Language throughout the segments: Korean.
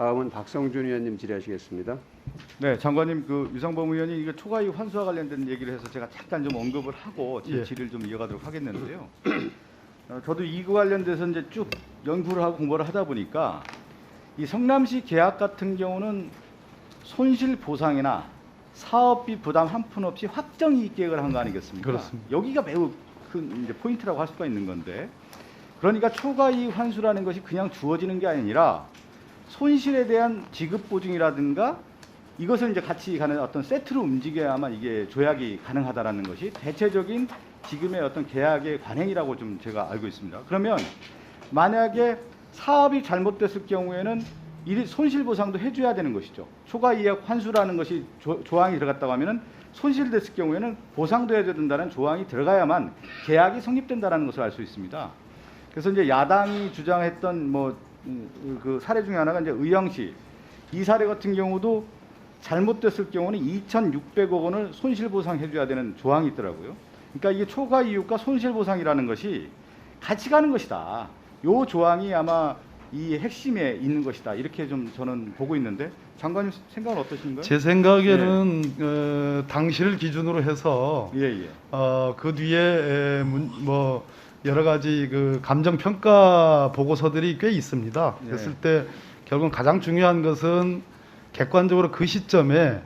다음은 박성준 의원님 질의하시겠습니다. 네, 장관님 그 유상범 의원이 이거 초과이익 환수와 관련된 얘기를 해서 제가 잠깐 좀 언급을 하고 제 예. 질의를 좀 이어가도록 하겠는데요. 어, 저도 이거 관련돼서 이제 쭉 연구를 하고 공부를 하다 보니까 이 성남시 계약 같은 경우는 손실 보상이나 사업비 부담 한 푼 없이 확정 이익 계획을 한 거 아니겠습니까? 그렇습니다. 여기가 매우 큰 이제 포인트라고 할 수가 있는 건데 그러니까 초과이익 환수라는 것이 그냥 주어지는 게 아니라 손실에 대한 지급 보증이라든가 이것을 이제 같이 가는 어떤 세트로 움직여야만 이게 조약이 가능하다라는 것이 대체적인 지금의 어떤 계약의 관행이라고 좀 제가 알고 있습니다. 그러면 만약에 사업이 잘못됐을 경우에는 이 손실 보상도 해줘야 되는 것이죠. 초과 이익 환수라는 것이 조, 조항이 들어갔다고 하면은 손실됐을 경우에는 보상도 해줘야 된다는 조항이 들어가야만 계약이 성립된다는 것을 알 수 있습니다. 그래서 이제 야당이 주장했던 뭐 그 사례 중에 하나가 이제 의왕시 이 사례 같은 경우도 잘못됐을 경우는 2,600억 원을 손실 보상해 줘야 되는 조항이 있더라고요. 그러니까 이게 초과 이익과 손실 보상이라는 것이 같이 가는 것이다. 요 조항이 아마 이 핵심에 있는 것이다. 이렇게 좀 저는 보고 있는데 장관님 생각은 어떠신가요? 제 생각에는 어, 당시를 기준으로 해서 예, 예. 어, 그 뒤에 에, 문, 뭐 여러 가지 그 감정 평가 보고서들이 꽤 있습니다. 네. 그랬을 때 결국 가장 중요한 것은 객관적으로 그 시점에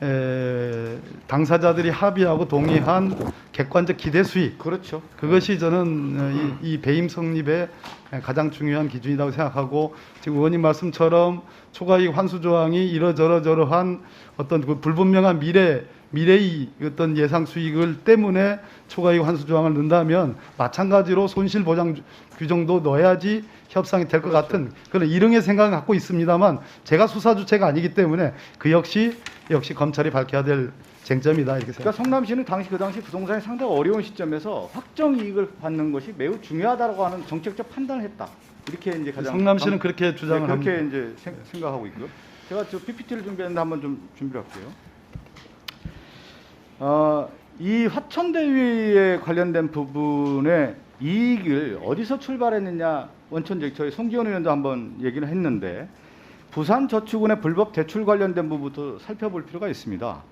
에, 당사자들이 합의하고 동의한 객관적 기대 수익 그렇죠. 그것이 저는 어, 이, 이 배임 성립의 가장 중요한 기준이라고 생각하고 지금 의원님 말씀처럼 초과이익 환수 조항이 이러저러저러한 어떤 그 불분명한 미래 미래의 어떤 예상 수익을 때문에 초과이익 환수 조항을 넣는다면 마찬가지로 손실 보장 주- 규정도 넣어야지 협상이 될것 같은 그런 일응의 생각을 갖고 있습니다만 제가 수사 주체가 아니기 때문에 그 역시 역시 검찰이 밝혀야 될 쟁점이다 이렇게 생각합니다. 그러니까 성남시는 당시 그 당시 부동산이 상당히 어려운 시점에서 확정 이익을 받는 것이 매우 중요하다고 하는 정책적 판단을 했다. 이렇게 이제 가장 성남시는 감- 그렇게 주장을 네, 그렇게 합니다. 이제 생, 생각하고 있고요. 제가 저 PPT를 준비했는데 한번 좀 준비를 할게요. 어, 이 화천대유에 관련된 부분의 이익을 어디서 출발했느냐 원천적 저희 송기현 의원도 한번 얘기를 했는데 부산저축은의 불법 대출 관련된 부분도 살펴볼 필요가 있습니다.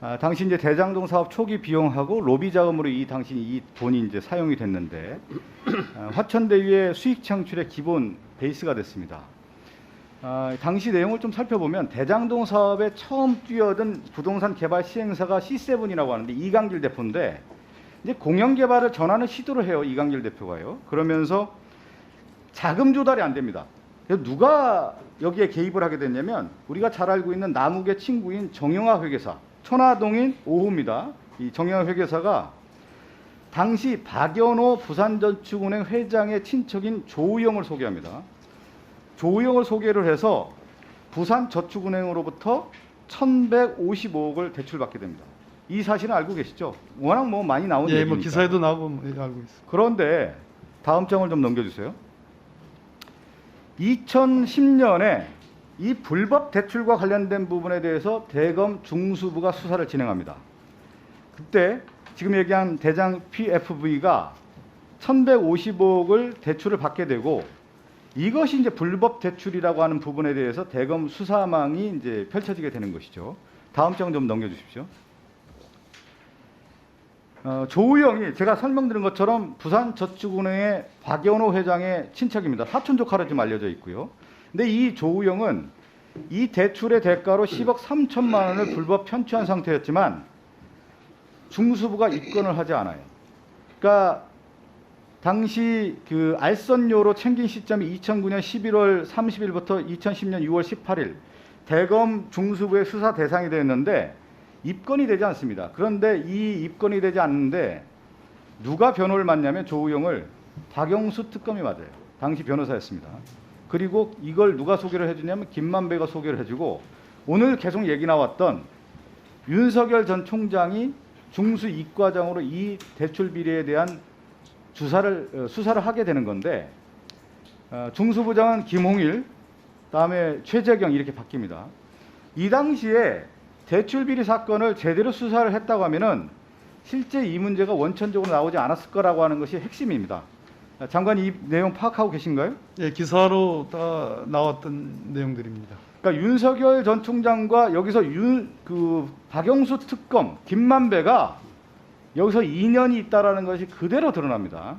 아, 당시 이제 대장동 사업 초기 비용하고 로비 자금으로 이 당시 이 돈이 이제 사용이 됐는데 아, 화천대유의 수익 창출의 기본 베이스가 됐습니다. 아, 당시 내용을 좀 살펴보면 대장동 사업에 처음 뛰어든 부동산 개발 시행사가 C7이라고 하는데 이강길 대표인데 이제 공영 개발을 전하는 시도를 해요 이강길 대표가요. 그러면서 자금 조달이 안 됩니다. 그래서 누가 여기에 개입을 하게 됐냐면 우리가 잘 알고 있는 남욱의 친구인 정영화 회계사 천화동인 오후입니다. 이 정영화 회계사가 당시 박연호 부산저축은행 회장의 친척인 조우영을 소개합니다. 조우영을 소개를 해서 부산저축은행으로부터 1,155억을 대출받게 됩니다. 이 사실은 알고 계시죠? 워낙 뭐 많이 나온 예, 얘기니까. 뭐 기사에도 나오고 뭐 알고 있습니다. 그런데 다음 장을 좀 넘겨주세요. 2010년에 이 불법 대출과 관련된 부분에 대해서 대검 중수부가 수사를 진행합니다. 그때 지금 얘기한 대장 PFV가 1,150억을 대출을 받게 되고 이것이 이제 불법 대출이라고 하는 부분에 대해서 대검 수사망이 이제 펼쳐지게 되는 것이죠. 다음 장 좀 넘겨주십시오. 어, 조우영이 제가 설명드린 것처럼 부산저축은행의 박연호 회장의 친척입니다. 사촌 조카로 지금 알려져 있고요. 근데 이 조우영은 이 대출의 대가로 10억 3천만 원을 불법 편취한 상태였지만 중수부가 입건을 하지 않아요. 그러니까 당시 그 알선료로 챙긴 시점이 2009년 11월 30일부터 2010년 6월 18일 대검 중수부의 수사 대상이 되었는데 입건이 되지 않습니다. 그런데 이 입건이 되지 않는데 누가 변호를 맡냐면 조우영을 박영수 특검이 맞아요. 당시 변호사였습니다. 그리고 이걸 누가 소개를 해주냐면 김만배가 소개를 해주고 오늘 계속 얘기 나왔던 윤석열 전 총장이 중수 이과장으로 이 대출 비리에 대한 주사를 어, 수사를 하게 되는 건데 어, 중수부장은 김홍일, 다음에 최재경 이렇게 바뀝니다. 이 당시에 대출 비리 사건을 제대로 수사를 했다고 하면은 실제 이 문제가 원천적으로 나오지 않았을 거라고 하는 것이 핵심입니다. 장관이 이 내용 파악하고 계신가요? 예, 기사로 다 나왔던 내용들입니다. 그러니까 윤석열 전 총장과 여기서 윤 그 박영수 특검 김만배가 여기서 인연이 있다라는 것이 그대로 드러납니다.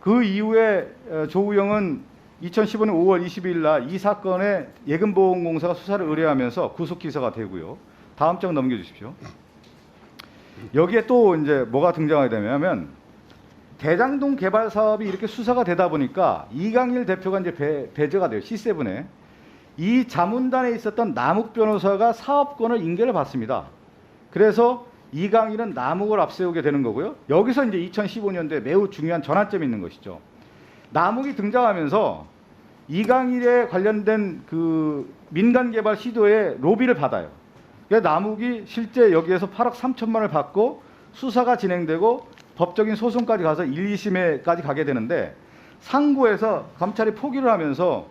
그 이후에 어, 조우영은 2015년 5월 22일 날 이 사건에 예금보험공사가 수사를 의뢰하면서 구속 기소가 되고요. 다음 장 넘겨 주십시오. 여기에 또 이제 뭐가 등장하게 되냐면 대장동 개발 사업이 이렇게 수사가 되다 보니까 이강일 대표가 이제 배, 배제가 돼요. C7에. 이 자문단에 있었던 남욱 변호사가 사업권을 인계를 받습니다. 그래서 이강일은 남욱을 앞세우게 되는 거고요. 여기서 이제 2015년도에 매우 중요한 전환점이 있는 것이죠. 남욱이 등장하면서 이강일에 관련된 그 민간 개발 시도에 로비를 받아요. 그래서 남욱이 실제 여기에서 8억 3천만 원을 받고 수사가 진행되고 법적인 소송까지 가서 1, 2심에까지 가게 되는데 상고에서 검찰이 포기를 하면서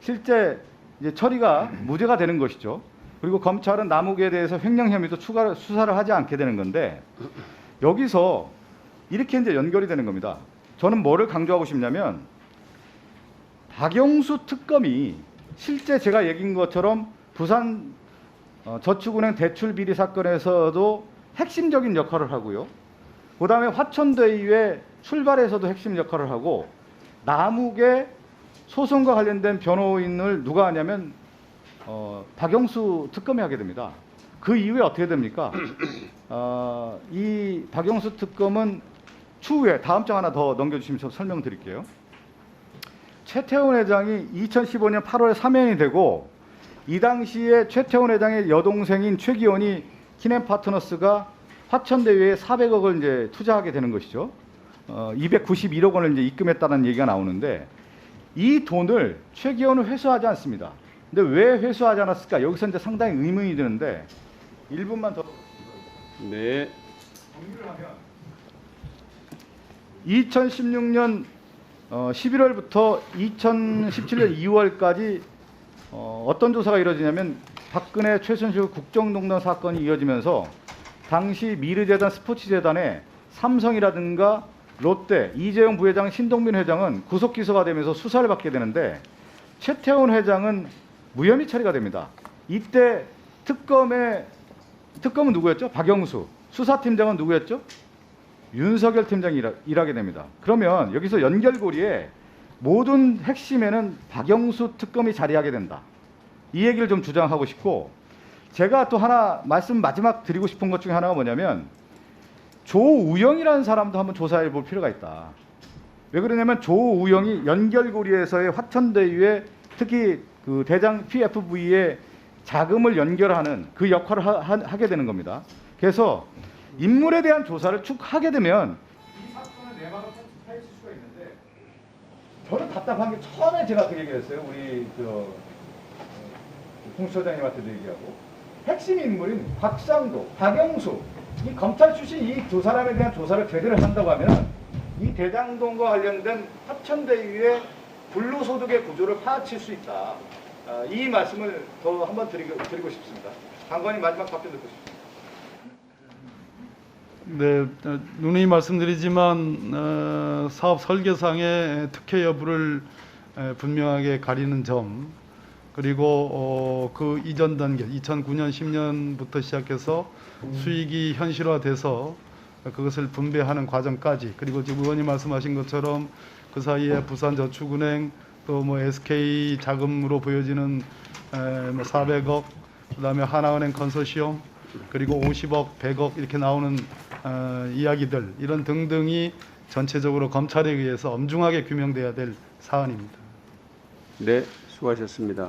실제 이제 처리가 무죄가 되는 것이죠. 그리고 검찰은 남욱에 대해서 횡령 혐의도 추가 수사를 하지 않게 되는 건데 여기서 이렇게 이제 연결이 되는 겁니다. 저는 뭐를 강조하고 싶냐면 박영수 특검이 실제 제가 얘기한 것처럼 부산 어, 저축은행 대출 비리 사건에서도 핵심적인 역할을 하고요. 그다음에 화천대유의 출발에서도 핵심 역할을 하고 남욱의 소송과 관련된 변호인을 누가 하냐면 어, 박영수 특검이 하게 됩니다. 그 이후에 어떻게 됩니까? 어, 이 박영수 특검은 추후에 다음 장 하나 더 넘겨주시면 저 설명드릴게요. 최태원 회장이 2015년 8월에 사면이 되고 이 당시에 최태원 회장의 여동생인 최기원이 키넨 파트너스가 화천대유에 400억을 이제 투자하게 되는 것이죠. 어, 291억 원을 이제 입금했다는 얘기가 나오는데 이 돈을 최기원은 회수하지 않습니다. 근데 왜 회수하지 않았을까? 여기서 이제 상당히 의문이 드는데 1분만 더 네. 정리를 하면 2016년 어, 11월부터 2017년 2월까지 어, 어떤 조사가 이루어지냐면 박근혜 최순실 국정농단 사건이 이어지면서 당시 미르재단 스포츠재단에 삼성이라든가 롯데 이재용 부회장 신동민 회장은 구속 기소가 되면서 수사를 받게 되는데 최태원 회장은 무혐의 처리가 됩니다. 이때 특검의 특검은 누구였죠? 박영수. 수사팀장은 누구였죠? 윤석열 팀장이 일하, 일하 게 됩니다. 그러면 여기서 연결고리에 모든 핵심에는 박영수 특검이 자리하게 된다. 이 얘기를 좀 주장하고 싶고 제가 또 하나 말씀 마지막 드리고 싶은 것 중에 하나가 뭐냐면 조우영이라는 사람도 한번 조사해 볼 필요가 있다. 왜 그러냐면 조우영이 연결고리에서의 화천대유에 특히 그 대장 PFV에 자금을 연결하는 그 역할을 하, 하- 하 게 되는 겁니다. 그래서 인물에 대한 조사를 쭉 하게 되면 이 사건의 내막을 파헤칠 수가 있는데 저는 답답한 게 처음에 제가 그 얘기했어요. 우리 저 공수처장님한테도 얘기하고 핵심 인물인 박상도, 박영수 이 검찰 출신 이 두 사람에 대한 조사를 제대로 한다고 하면 이 대장동과 관련된 화천대유의 불로소득의 구조를 파헤칠 수 있다. 아, 이 말씀을 더 한번 드리고, 드리고 싶습니다. 장관님 마지막 답변 듣고 싶습니다. 네, 어, 누누이 말씀드리지만 어, 사업 설계상의 특혜 여부를 에, 분명하게 가리는 점 그리고 어, 그 이전 단계 2009년 10년부터 시작해서 수익이 현실화돼서 그것을 분배하는 과정까지 그리고 지금 의원님 말씀하신 것처럼 그 사이에 부산저축은행 또 뭐 SK 자금으로 보여지는 에, 뭐 400억 그다음에 하나은행 컨소시엄 그리고 50억, 100억 이렇게 나오는 어, 이야기들 이런 등등이 전체적으로 검찰에 의해서 엄중하게 규명돼야 될 사안입니다. 네, 수고하셨습니다.